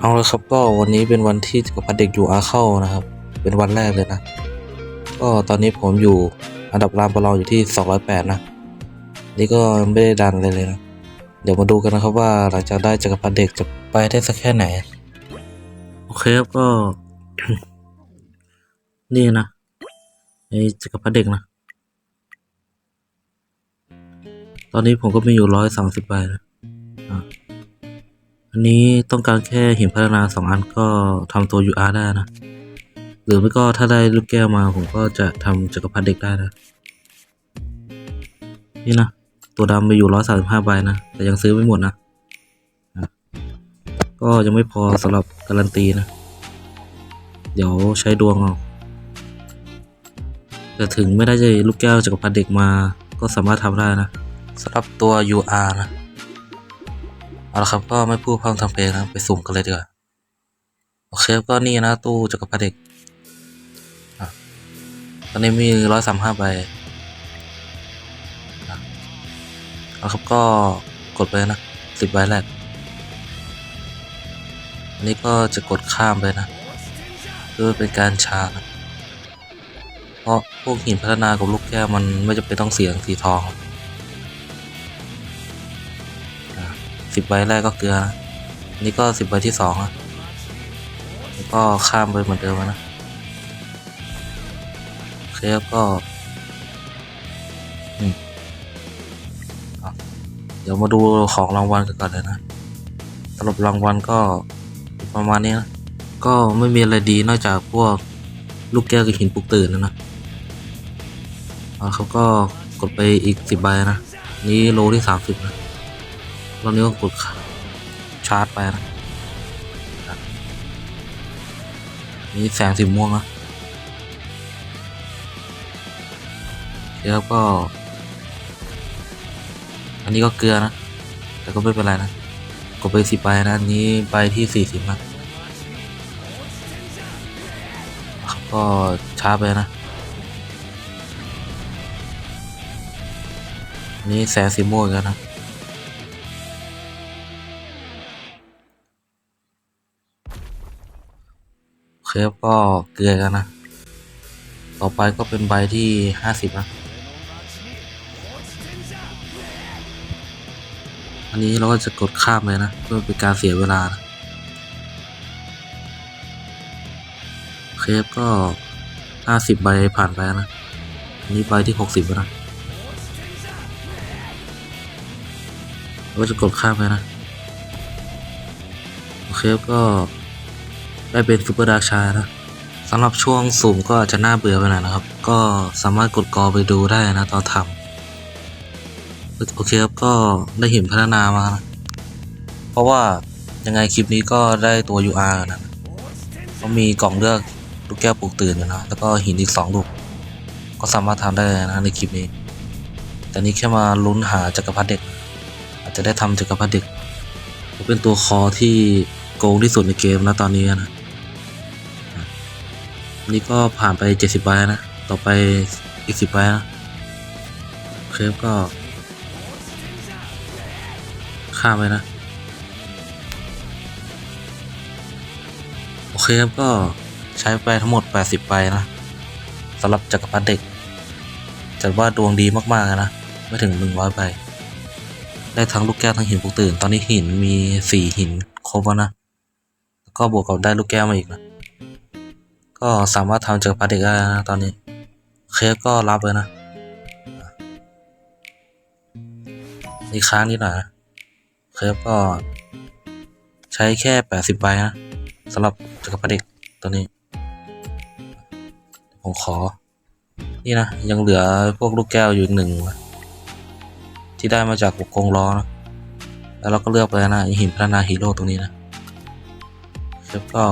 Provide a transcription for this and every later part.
เอาละครับก็วันนี้เป็นวันที่จักรพรรดิเด็กอยู่อาเข้านะครับ เป็นวันแรกเลยนะ ก็ตอนนี้ผมอยู่อันดับรามประลออยู่ที่ 208 นะ นี่ก็ไม่ได้ดันเลยเลยนะ เดี๋ยวมาดูกันนะครับว่าหลังจากได้จักรพรรดิเด็กจะไปได้สักแค่ไหน โอเคครับก็ นี่นะไอ้จักรพรรดิเด็กนะ ตอนนี้ผมก็มีอยู่ร้อยสามสิบใบนะอะ อันนี้ต้องการแค่หินพัฒนาสองอันก็ทำตัว UR ได้นะ หรือไม่ก็ถ้าได้ลูกแก้วมาผมก็จะทำจักรพรรดิเด็กได้นะ นี่นะ ตัวดำไปอยู่ร้อยสามสิบห้าใบนะ แต่ยังซื้อไม่หมดนะ ก็ยังไม่พอสำหรับการันตีนะ เดี๋ยวใช้ดวงเอาแต่ถึงไม่ได้จลูกแก้วจักรพรรดิเด็กมาก็สามารถทำได้นะสำหรับตัว UR นะ เอาละครับก็ไม่พูดพร่ำทำเพลงนะไปสุ่มกันเลยดีกว่าโอเคก็นี่นะตู้จักรพรรดิเด็กอะตอนนี้มีร้อยสามห้าใบเอาละครับก็กดไปนะสิบใบแรกอันนี้ก็จะกดข้ามไปนะเพื่อเป็นการชานะเพราะพวกหินพัฒนากับลูกแก้วมันไม่จำเป็นต้องเสียงสีทอง สิบใบแรกก็เกลือนะนี่ก็สิบใบที่สองนะก็ข้ามไปเหมือนเดิมนะโอเคครับก็เดี๋ยวมาดูของรางวัลกันก่อนเลยนะสำหรับรางวัลก็ประมาณนี้นะ ก็ไม่มีอะไรดีนอกจากพวกลูกแก้วกับหินปลุกตื่นนะนะเขาก็กดไปอีกสิบใบนะ นี่โลที่สามสิบนะ อบนี้ก็กดชาร์จไปนะนี่แสงสีม่วงนะแล้วก็ อันนี้ก็เกลือนะ แต่ก็ไม่เป็นไรนะ กดไปสิบใบนะ อันนี้ใบที่สี่สิบนะก็ช้าไปนะ นี่แสงสีม่วงกันนะ เคครับก็เกลือกันนะ ต่อไปก็เป็นใบที่ห้าสิบนะ อันนี้เราก็จะกดข้ามเลยนะ เพื่อเป็นการเสียเวลานะเคฟก็ห้าสิบใบผ่านไปนะ อันนี้ใบที่หกสิบแล้วนะเราก็จะกดข้ามไปนะ โอเคก็ ได้เป็นซูเปอร์ดาร์กชานะสำหรับช่วงสุ่มก็อาจจะน่าเบื่อไปหน่อยนะครับ ก็สามารถกดกอไปดูได้นะตอนทำโอเคครับก็ได้เห็นพัฒนามานะเพราะว่ายังไงคลิปนี้ก็ได้ตัว UR นะก็มีกล่องเลือกลูกแก้วปลูกตื่นอยู่นะแล้วก็หินอีกสองลูกก็สามารถทำได้นะในคลิปนี้ แต่นี่แค่มาลุ้นหาจักรพรรดิเด็ก อาจจะได้ทำจักรพรรดิเด็กเป็นตัวคอที่โกงที่สุดในเกมนะตอนนี้นะ นี่ก็ผ่านไปเจ็ดสิบใบนะ ต่อไปอีกสิบใบนะเคลฟก็ ข้ามไปนะ โอเคครับก็ใช้ไปทั้งหมด 80ใบนะสำหรับจักรพรรดิเด็ก จัดว่าดวงดีมากๆนะ ไม่ถึง 100ใบได้ทั้งลูกแก้วทั้งหินปลุกตื่น ตอนนี้หินมี 4 หินครบแล้วนะ ก็บวกกับได้ลูกแก้วมาอีกนะ ก็สามารถทำจักรพรรดิกได้นะตอนนี้ เคฟก็รับเลยนะอีกครั้งนิดหน่อยนะเคฟก็ ใช้แค่ 80ใบนะสำหรับจักรพรรดิกตัวนี้ ผมขอ นี่นะ ยังเหลือพวกลูกแก้วอยู่หนึ่งที่ได้มาจากกงล้อนะแล้วเราก็เลือกไปนะหินพัฒนาฮีโร่ตรงนี้นะแล้วก็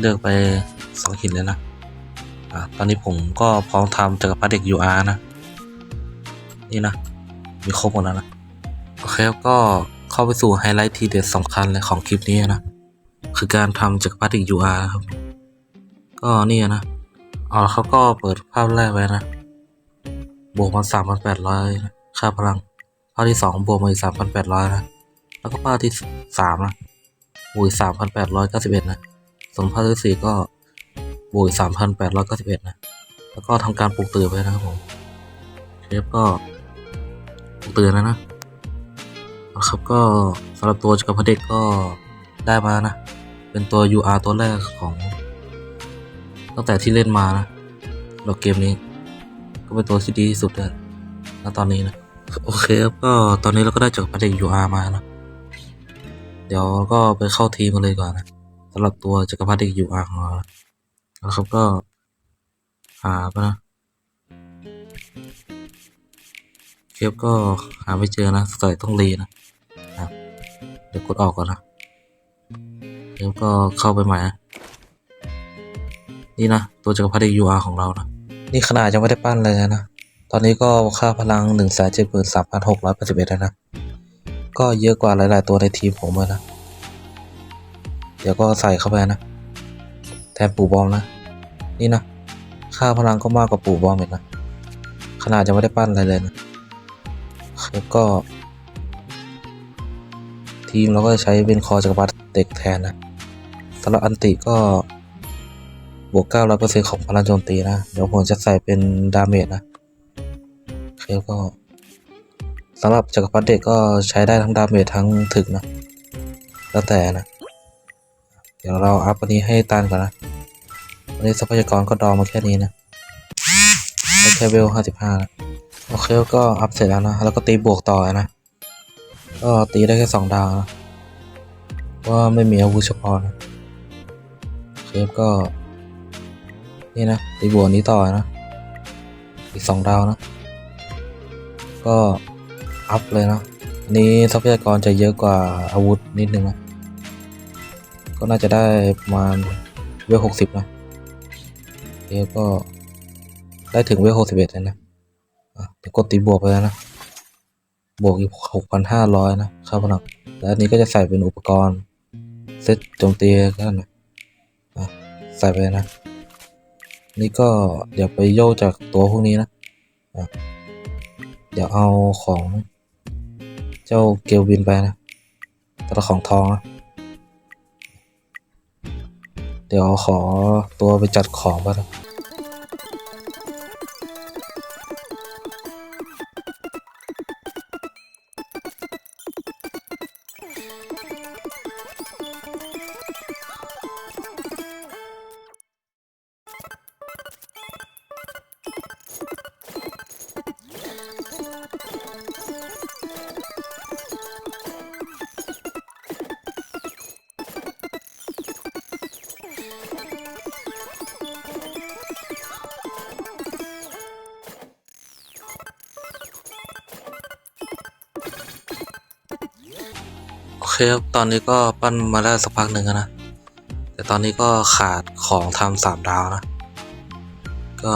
เลือกไปสองหินเลยนะอะตอนนี้ผมก็พร้อมทำจักรพรรดิเด็ก UR นะ นี่นะ มีครบหมดแล้วนะ โอเคก็เข้าไปสู่ไฮไลท์ทีเด็ดสำคัญเลยของคลิปนี้นะ คือการทำจักรพรรดิเด็ก UR ครับ ก็นี่นะเอาเขาก็เปิดภาพแรกไว้นะ บวกมาสามพันแปดร้อยค่าพลัง ภาพที่สองบวกมาอีกสามพันแปดร้อยนะ แล้วก็ภาพที่สามนะบวกสามพันแปดร้อยเก้าสิบเอ็ดนะ ส่วนภาคที่สี่ก็บวกสามพันแปดร้อยเก้าสิบเอ็ดนะ แล้วก็ทำการปลุกตื่นไปนะครับผม เชฟก็ปลุกตื่นแล้วนะนะครับก็สำหรับตัวจักรพรรดิเด็กก็ได้มานะ เป็นตัว UR ตัวแรกของ ตั้งแต่ที่เล่นมานะหรับเกมนี้ ก็เป็นตัวที่ดีที่สุดเลยณตอนนี้นะ โอเคครับก็ตอนนี้เราก็ได้จักรพรรดิเด็ก UR มานะ เดี๋ยวก็ไปเข้าทีมกันเลยก่อนนะำหรับตัวจักรพรรดิเด็ก UR ของเรานะแล้วครับก็หาปะนะเคปก็หาไม่เจอนะใส่ต้องรีนะครับเดี๋ยวกดออกก่อนนะเคปก็เข้าไปใหม่นะนี่นะตัวจักรพรรดิ UR ของเรานะนี่ขนาดยังไม่ได้ปั้นเลยนะ ตอนนี้ก็ค่าพลังหนึ่งแสนเจ็ดหมื่นสามพันหกร้อยแปดสิบเอ็ดแล้วนะ ก็เยอะกว่าหลาย ๆ ตัวในทีมผมเลยนะ ดี๋ยวก็ใส่เข้าไปนะ แทนปู่บอมนะ นี่นะ ค่าพลังก็มากกว่าปู่บอมอีกนะ ขนาดจะไม่ได้ปั้นอะไรเลยนะ แล้วก็ ทีมเราก็จะใช้เป็นคอจักรพรรดิเด็กแทนนะสำหรับอันติก็บวก900%ของพลังโจมตีนะ เดี๋ยวผมจะใส่เป็นดาเมจนะแล้วก็สำหรับจักรพรรดิเด็กก็ใช้ได้ทั้งดาเมจทั้งถึกนะ แล้วแต่นะ ดี๋ยวเราอัพอันนี้ให้ตันก่อนนะวันนี้ทรัพยากรก็ดองมาแค่นี้นะได้แค่เวลห้าสิบห้านะโอเคก็อัพเสร็จแล้วนะ แล้วก็ตีบวกต่อนะ ก็ตีได้แค่สองดาวนะว่าไม่มีอาวุธเฉพาะนะโอเคก็ นี่นะตีบวกนี้ต่อนะ อีกสองดาวนะ ก็อัพเลยนะอันนี้ทรัพยากรจะเยอะกว่าอาวุธนิดนึงนะ ก็น่าจะได้ประมาณเวลหกสิบนะแล้วก็ได้ถึงเวลหกสิบเอ็ดเลยนะเดี๋ยวกดตีบวกไปแล้วนะ บวกอีกหกพันห้าร้อยนะค่าพลังแล้วอันนี้ก็จะใส่เป็นอุปกรณ์เซตโจมตีกันนะใส่ไปนะ นี่ก็เดี๋ยวไปโยกจากตัวพวกนี้นะอะเดี๋ยวเอาของเจ้าเกลวินไปนะแต่ละของทองนะ เดี๋ยวขอตัวไปจัดของบ้างน เคครับตอนนี้ก็ปั้นมาได้สักพักหนึ่งแล้วนะ แต่ตอนนี้ก็ขาดของทำสามดาวนะ ก็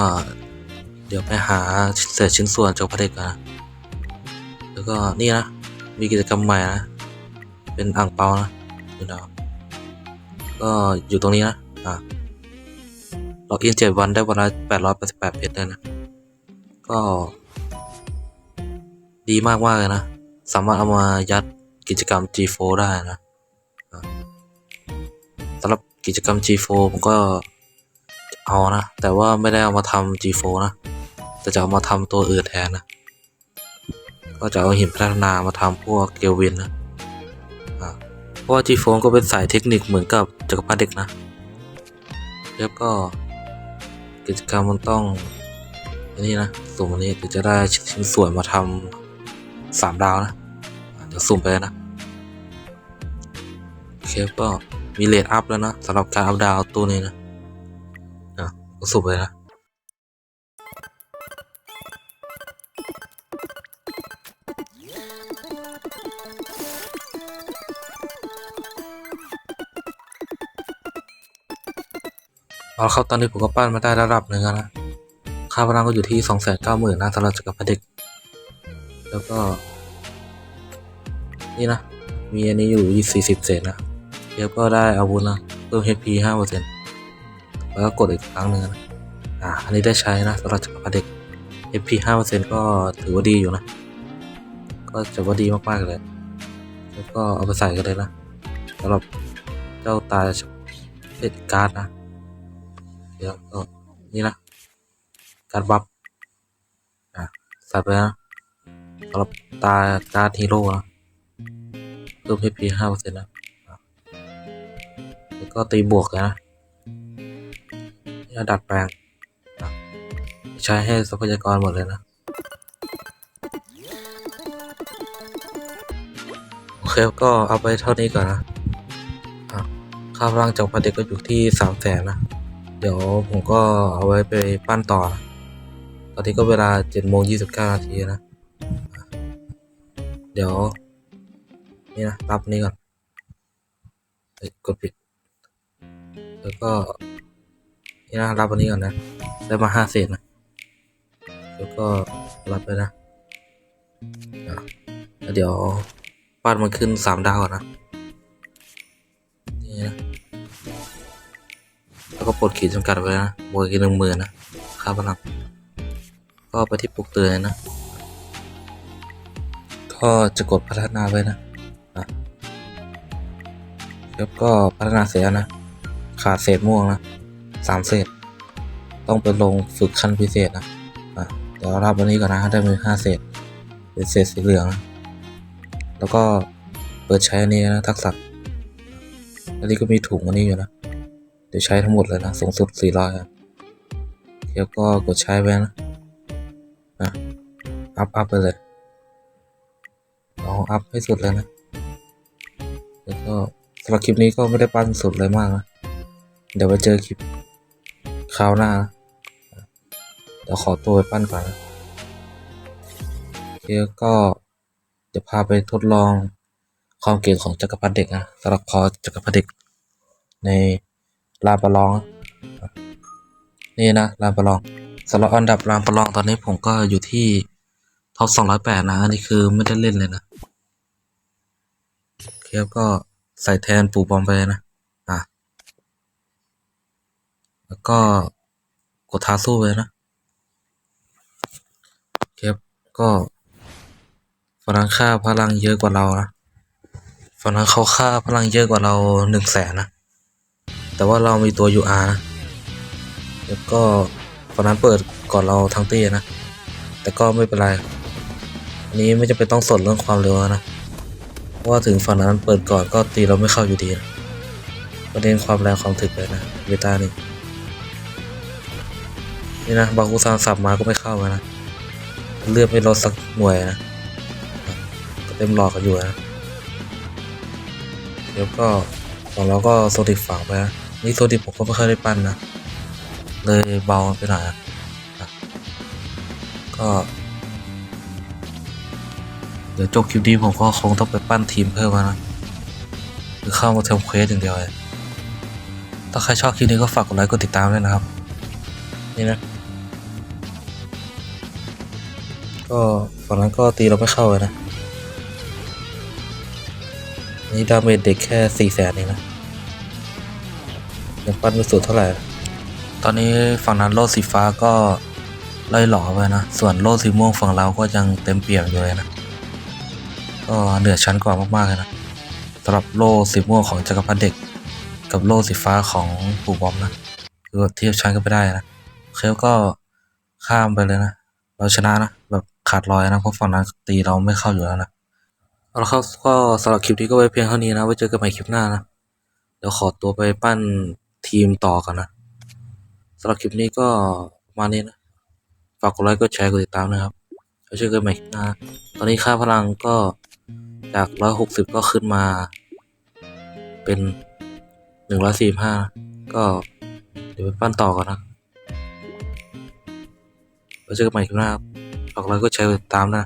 เดี๋ยวไปหาเศษชิ้นส่วนจากพระเด็กก่อนนะ แล้วก็นี่นะ มีกิจกรรมใหม่นะ เป็นอ่างเปานะดูดาวก็อยู่ตรงนี้นะ อะล็อกอินเจ็ดวันได้วันละแปดร้อยแปดสิบแปดเพชรเลยนะ ก็ ดีมากมากเลยนะ สามารถเอามายัด กิจกรรม G4 ได้นะสำหรับกิจกรรม G4 ผมก็เอานะ แต่ว่าไม่ได้เอามาทำ G4 นะแต่จะเอามาทำตัวอื่นแทนนะ ก็จะเอาหินพัฒนามาทำพวกเกลวินนะเพราะว่า G4 ก็เป็นสายเทคนิคเหมือนกับจักรพรรดิเด็กนะ แล้วก็กิจกรรมมันต้องอันนี้นะสุ่มอันนี้ถึงจะได้ชิ้นส่วนมาทำสามดาวนะเดี๋ยวสุ่มไปนะ เคก็มีเลทอัพแล้วนะสำหรับการอัพดาวตัวนี้นะอะสุ่มไปนะเอาละครับตอนนี้ผมก็ปั้นมาได้ระดับหนึ่งแล้วนะ ค่าพลังก็อยู่ที่สองแสนเก้าหมื่นนะสำหรับจักรพรรดิเด็กแล้วก็ นี่นะ มีอันนี้อยู่ยี่สี่สิบเศษนะ เดี๋ยวก็ได้อาวุธนะเพิ่ม HP ห้าเปอร์เซ็นต์แล้วก็กดอีกครั้งหนึ่งนะอ่าอันนี้ได้ใช้นะสำหรับจักรพรรดิเด็ก HP ห้าเปอร์เซ็นต์ก็ถือว่าดีอยู่นะ ก็จะว่าดีมากๆเลย แล้วก็เอาไปใส่กันเลยนะสำหรับเจ้าตาเล่นการ์ดนะ เดี๋ยวก็นี่นะ การบัฟอะใส่ไปนะสำหรับตาการ์ดฮีโร่นะเพิ่มให้พีห้าเปอร์เซ็นะ ก็ตีบวกนะนี่ดัดแปลง ใช้ให้ทรัพยากรหมดเลยนะ โอเคก็เอาไปเท่านี้ก่อนนะค่าพลังจากพันเด็กก็อยู่ที่สามแสนนะ เดี๋ยวผมก็เอาไว้ไปปั้นต่อนะตอนนี้ก็เวลาเจ็ดโมงยี่สิบเก้านาทีนะ เดี๋ยว นี่นะ รับนี้ก่อน กดปิด แล้วก็นี่นะรับอันนี้ก่อนนะ ได้มาห้าเศษนะ แล้วก็รับไปนะแล้วเดี๋ยวปั้นมันขึ้นสามดาวก่อนนะนี่นะ แล้วก็ปลดขีดจำกัดไว้นะบวกอีกหนึ่งหมื่นนะ ค่าพลัง ก็ไปที่ปลุกเตือนนะ ก็จะกดพัฒนาไว้นะอะแล้วก็พัฒนาเสร็จแล้วนะ ขาดเศษม่วงนะสามเศษ ต้องไปลงฝึกขั้นพิเศษนะอะเดี๋ยวรับวันนี้ก่อนนะได้มือห้าเศษเป็นเศษสีเหลืองนะแล้วก็เปิดใช้อันนี้นะทักษะอันนี้ก็มีถุงอันนี้อยู่นะเดี๋ยวใช้ทั้งหมดเลยนะสูงสุด400ครับแล้วก็กดใช้ไปนะนะอัพอัพไปเลยเอาอัพให้สุดเลยนะแล้วก็สำหรับคลิปนี้ก็ไม่ได้ปั้นสุดเลยมากนะ เดี๋ยวไปเจอคลิปคราวหน้าเดี๋ยวขอตัวไปปั้นก่อนนะแล้วก็จะพาไปทดลองความเก่งของจักรพรรดิเด็กนะสำหรับคอจักรพรรดิเด็กในลานประลอง นี่นะลานประลองสำหรับอันดับลานประลองตอนนี้ผมก็อยู่ที่ท็อปสองร้อยแปดนะ อันนี้คือไม่ได้เล่นเลยนะเคฟก็ใส่แทนปู่บอมไปนะ อะ แล้วก็กดท้าสู้ไปนะเคฟก็ฝรั่งค่าพลังเยอะกว่าเรานะฝรั่งเขาค่าพลังเยอะกว่าเราหนึ่งแสนนะ แต่ว่าเรามีตัว UR นะแล้วก็ฝั่งนั้นเปิดก่อนเราทั้งตีนะ แต่ก็ไม่เป็นไร อันนี้ไม่จำเป็นต้องสนเรื่องความเร็วนะเพราะว่าถึงฝั่งนั้นเปิดก่อนก็ตีเราไม่เข้าอยู่ดีนะประเด็นความแรงความถึกเลยนะเวตานี่ นี่นะบาคูซานสับมาก็ไม่เข้ามานะเลือดไม่ลดสักหน่วยนะก็เต็มหลอกกันอยู่นะแล้วก็ของเราก็โซดิกฝังไปนะนี่โซดิกผมก็ไม่เคยได้ปั้นนะเลยเบาไปหน่อยนะก็ เดี๋ยวจบคลิปนี้ผมก็คงต้องไปปั้นทีมเพิ่มแล้วนะหรือเข้ามาทำเควสอย่างเดียวเลยถ้าใครชอบคลิปนี้ก็ฝากกดไลค์กดติดตามด้วยนะครับ นี่นะ ก็ฝั่งนั้นก็ตีเราไม่เข้าเลยนะ นี่ดาเมจเด็กแค่สี่แสนเองนะยังปั้นไม่สุดเท่าไหร่ ตอนนี้ฝั่งนั้นโลดสีฟ้าก็ไล่หล่อไปนะ ส่วนโลดสีม่วงฝั่งเราก็ยังเต็มเปี่ยมอยู่เลยนะ ก็เหนือชั้นกว่ามากๆเลยนะสำหรับโลสีม่วงของจักรพรรดิเด็ก กับโลสีฟ้าของปู่บอมนะคือเทียบชั้นกันไม่ได้นะเคลก็ข้ามไปเลยนะ เราชนะนะแบบ ขาดลอยนะเพราะฝั่งนั้นตีเราไม่เข้าอยู่แล้วนะเอาละครับก็สำหรับคลิปนี้ก็ไว้เพียงเท่านี้นะไว้เจอกันใหม่คลิปหน้านะเดี๋ยวขอตัวไปปั้นทีมต่อกันนะสำหรับคลิปนี้ก็ประมาณนี้นะฝากกดไลค์กดแชร์กดติดตามนะครับไว้เจอกันใหม่คลิปหน้า ตอนนี้ค่าพลังก็จากร้อยหกสิบก็ขึ้นมา เป็นหนึ่งร้อยสี่ห้าก็เดี๋ยวไปปั้นต่อกันนะไว้เจอกันใหม่คลิปหน้าครับ อกกดไลค์กดแชร์กดติดตามนะ